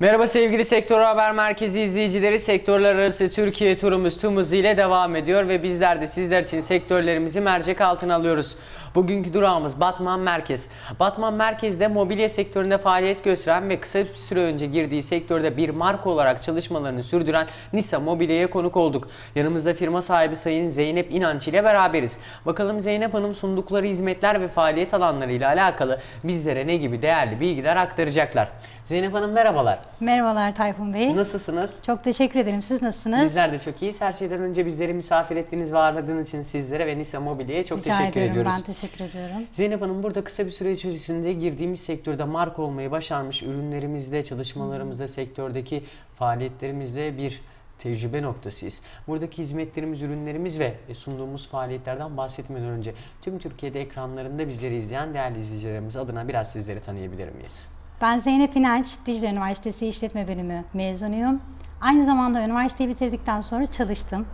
Merhaba sevgili Sektör Haber Merkezi izleyicileri. Sektörler arası Türkiye turumuz tüm hızıyla devam ediyor ve bizler de sizler için sektörlerimizi mercek altına alıyoruz. Bugünkü durağımız Batman Merkez. Batman Merkez'de mobilya sektöründe faaliyet gösteren ve kısa bir süre önce girdiği sektörde bir marka olarak çalışmalarını sürdüren Nisa Mobilya'ya konuk olduk. Yanımızda firma sahibi Sayın Zeynep İnanç ile beraberiz. Bakalım Zeynep Hanım sundukları hizmetler ve faaliyet alanlarıyla alakalı bizlere ne gibi değerli bilgiler aktaracaklar. Zeynep Hanım merhabalar. Merhabalar Tayfun Bey. Nasılsınız? Çok teşekkür ederim. Siz nasılsınız? Bizler de çok iyiyiz. Her şeyden önce bizleri misafir ettiğiniz ve ağırladığınız için sizlere ve Nisa Mobilya'ya çok Rica teşekkür ediyorum. ediyoruz. Ben teşekkür ediyorum. Zeynep Hanım burada kısa bir süre içerisinde girdiğimiz sektörde marka olmayı başarmış ürünlerimizde, çalışmalarımızda, sektördeki faaliyetlerimizde bir tecrübe noktasıyız. Buradaki hizmetlerimiz, ürünlerimiz ve sunduğumuz faaliyetlerden bahsetmeden önce tüm Türkiye'de ekranlarında bizleri izleyen değerli izleyicilerimiz adına biraz sizleri tanıyabilir miyiz? Ben Zeynep İnanç, Dicle Üniversitesi İşletme Bölümü mezunuyum. Aynı zamanda üniversiteyi bitirdikten sonra çalıştım.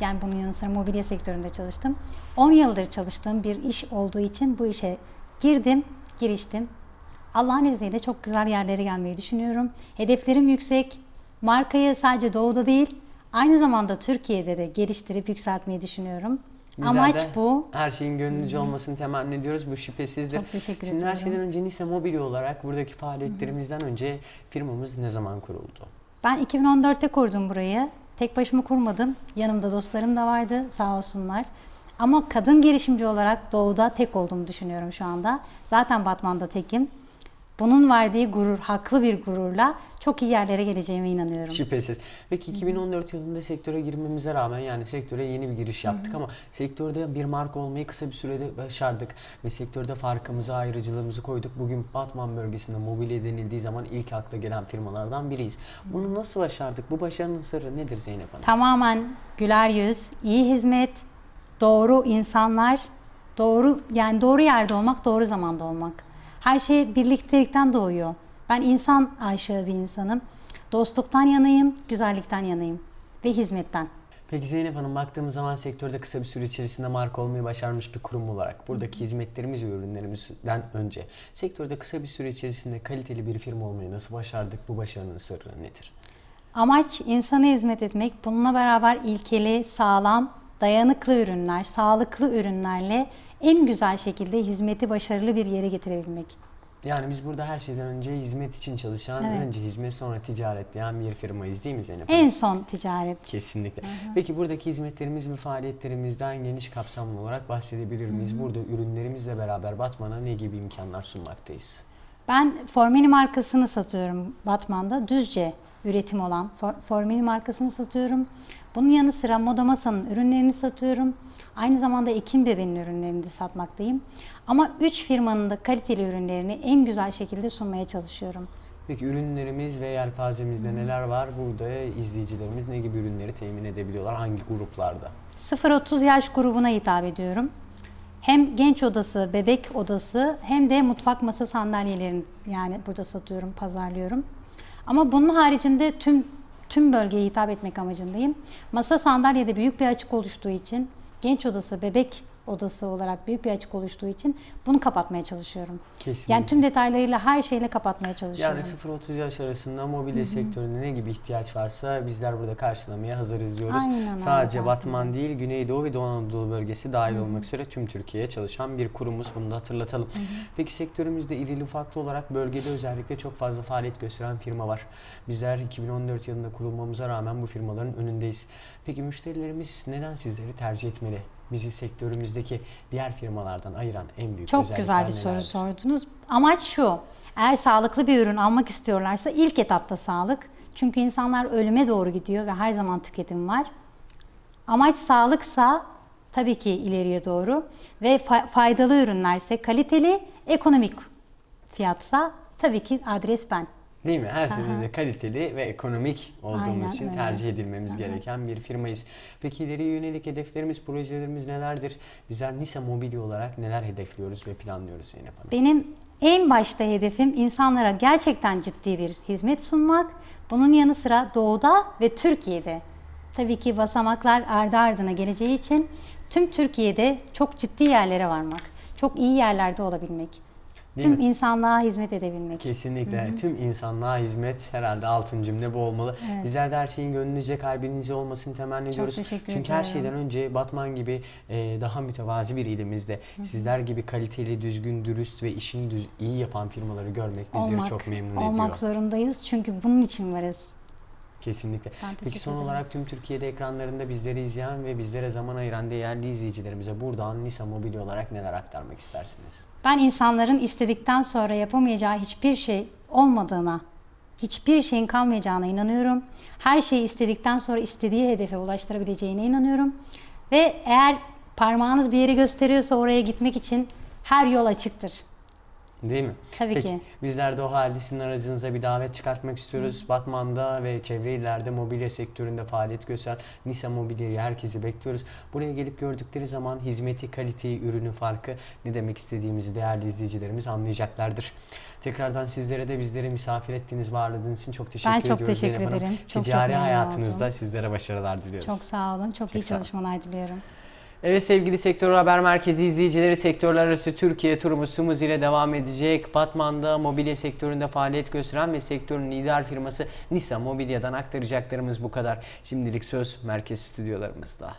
Yani bunun yanı sıra mobilya sektöründe çalıştım. 10 yıldır çalıştığım bir iş olduğu için bu işe girdim, giriştim. Allah'ın izniyle çok güzel yerlere gelmeyi düşünüyorum. Hedeflerim yüksek. Markayı sadece doğuda değil, aynı zamanda Türkiye'de de geliştirip yükseltmeyi düşünüyorum. Bizler Amaç de bu. Her şeyin gönlünüzce olmasını temenni ediyoruz. Bu şüphesizdir. Çok teşekkür Şimdi her ediyorum. şeyden önce Nisa Mobilya olarak buradaki faaliyetlerimizden önce firmamız ne zaman kuruldu? Ben 2014'te kurdum burayı. Tek başıma kurmadım. Yanımda dostlarım da vardı sağ olsunlar. Ama kadın girişimci olarak doğuda tek olduğumu düşünüyorum şu anda. Zaten Batman'da tekim. Bunun verdiği gurur, haklı bir gururla çok iyi yerlere geleceğime inanıyorum. Şüphesiz. Peki 2014 yılında sektöre girmemize rağmen yani sektöre yeni bir giriş yaptık ama sektörde bir marka olmayı kısa bir sürede başardık ve sektörde farkımızı, ayrıcılığımızı koyduk. Bugün Batman bölgesinde mobilya denildiği zaman ilk akla gelen firmalardan biriyiz. Bunu nasıl başardık? Bu başarının sırrı nedir Zeynep Hanım? Tamamen güler yüz, iyi hizmet, doğru insanlar, doğru yani doğru yerde olmak, doğru zamanda olmak. Her şey birliktelikten doğuyor. Ben insan aşığı bir insanım. Dostluktan yanayım, güzellikten yanayım ve hizmetten. Peki Zeynep Hanım baktığımız zaman sektörde kısa bir süre içerisinde marka olmayı başarmış bir kurum olarak buradaki hizmetlerimiz ve ürünlerimizden önce sektörde kısa bir süre içerisinde kaliteli bir firma olmayı nasıl başardık? Bu başarının sırrı nedir? Amaç insana hizmet etmek. Bununla beraber ilkeli, sağlam, dayanıklı ürünler, sağlıklı ürünlerle en güzel şekilde hizmeti başarılı bir yere getirebilmek. Yani biz burada her şeyden önce hizmet için çalışan, Evet. önce hizmet sonra ticaret diyen bir firmayız değil mi Zeynep Hanım? En son ticaret. Kesinlikle. Peki buradaki hizmetlerimiz ve faaliyetlerimizden geniş kapsamlı olarak bahsedebilir miyiz? Burada ürünlerimizle beraber Batman'a ne gibi imkanlar sunmaktayız? Ben Formini markasını satıyorum Batman'da. Düzce üretim olan For- Formini markasını satıyorum. Bunun yanı sıra Moda Masa'nın ürünlerini satıyorum. Aynı zamanda Ekin Bebe'nin ürünlerini de satmaktayım. Ama 3 firmanın da kaliteli ürünlerini en güzel şekilde sunmaya çalışıyorum. Peki ürünlerimiz ve yelpazemizde neler var? Burada izleyicilerimiz ne gibi ürünleri temin edebiliyorlar? Hangi gruplarda? 0-30 yaş grubuna hitap ediyorum. Hem genç odası, bebek odası hem de mutfak masa sandalyelerini yani burada satıyorum, pazarlıyorum. Ama bunun haricinde tüm tüm bölgeye hitap etmek amacındayım. Masa sandalyede büyük bir açık oluştuğu için, genç odası, bebek odası olarak büyük bir açık oluştuğu için bunu kapatmaya çalışıyorum. Kesinlikle. Yani tüm detaylarıyla her şeyle kapatmaya çalışıyorum. Yani 0-30 yaş arasında mobilya sektöründe ne gibi ihtiyaç varsa bizler burada karşılamaya hazırız diyoruz. Aynen Sadece Tayfun Batman değil, Güneydoğu ve Doğu Anadolu bölgesi dahil olmak üzere tüm Türkiye'ye çalışan bir kurumuz. Bunu da hatırlatalım. Peki sektörümüzde irili ufaklı olarak bölgede özellikle çok fazla faaliyet gösteren firma var. Bizler 2014 yılında kurulmamıza rağmen bu firmaların önündeyiz. Peki müşterilerimiz neden sizleri tercih etmeli? Bizi sektörümüzdeki diğer firmalardan ayıran en büyük Çok güzel bir soru nelerdir? sordunuz. Amaç şu. Eğer sağlıklı bir ürün almak istiyorlarsa ilk etapta sağlık. Çünkü insanlar ölüme doğru gidiyor ve her zaman tüketim var. Amaç sağlıksa tabii ki ileriye doğru ve fa- faydalı ürünlerse kaliteli, ekonomik fiyatsa tabii ki adres ben. Değil mi? Her seferinde kaliteli ve ekonomik olduğumuz Aynen için öyle. tercih edilmemiz gereken bir firmayız. Peki ileriye yönelik hedeflerimiz, projelerimiz nelerdir? Bizler Nisa Mobilya olarak neler hedefliyoruz ve planlıyoruz Zeynep Hanım? Benim en başta hedefim insanlara gerçekten ciddi bir hizmet sunmak. Bunun yanı sıra doğuda ve Türkiye'de. Tabii ki basamaklar ardı ardına geleceği için tüm Türkiye'de çok ciddi yerlere varmak. Çok iyi yerlerde olabilmek. Değil Tüm mi? insanlığa hizmet edebilmek. Kesinlikle. Tüm insanlığa hizmet herhalde altın cümle bu olmalı. Evet. Bizler de her şeyin gönlünüzce kalbinizce olmasını temenni ediyoruz. teşekkür Çünkü her ediyorum. şeyden önce Batman gibi e, daha mütevazi bir ilimizde sizler gibi kaliteli, düzgün, dürüst ve işini düz- iyi yapan firmaları görmek bizleri olmak, çok memnun olmak ediyor. zorundayız çünkü bunun için varız. Kesinlikle. Peki son ederim. olarak tüm Türkiye'de ekranlarında bizleri izleyen ve bizlere zaman ayıran değerli izleyicilerimize buradan Nisa Mobil olarak neler aktarmak istersiniz? Ben insanların istedikten sonra yapamayacağı hiçbir şey olmadığına, hiçbir şeyin kalmayacağına inanıyorum. Her şeyi istedikten sonra istediği hedefe ulaştırabileceğine inanıyorum. Ve eğer parmağınız bir yere gösteriyorsa oraya gitmek için her yol açıktır. Değil mi? Tabii Peki, ki. Bizler de o halde sizin aracınıza bir davet çıkartmak istiyoruz. Batman'da ve çevre illerde mobilya sektöründe faaliyet gösteren Nisa Mobilya'yı herkesi bekliyoruz. Buraya gelip gördükleri zaman hizmeti, kaliteyi, ürünü, farkı ne demek istediğimizi değerli izleyicilerimiz anlayacaklardır. Tekrardan sizlere de bizleri misafir ettiğiniz, varladığınız için çok teşekkür Ben çok ediyoruz. teşekkür Zeynep Hanım. ederim. Çok çok Ticari memnun hayatınızda oldum. sizlere başarılar diliyoruz. Çok sağ olun. Çok, iyi sağ olun. çalışmalar diliyorum. Evet sevgili Sektör Haber Merkezi izleyicileri sektörler arası Türkiye turumuz tümümüz ile devam edecek. Batman'da mobilya sektöründe faaliyet gösteren ve sektörün lider firması Nisa Mobilya'dan aktaracaklarımız bu kadar. Şimdilik söz merkez stüdyolarımızda.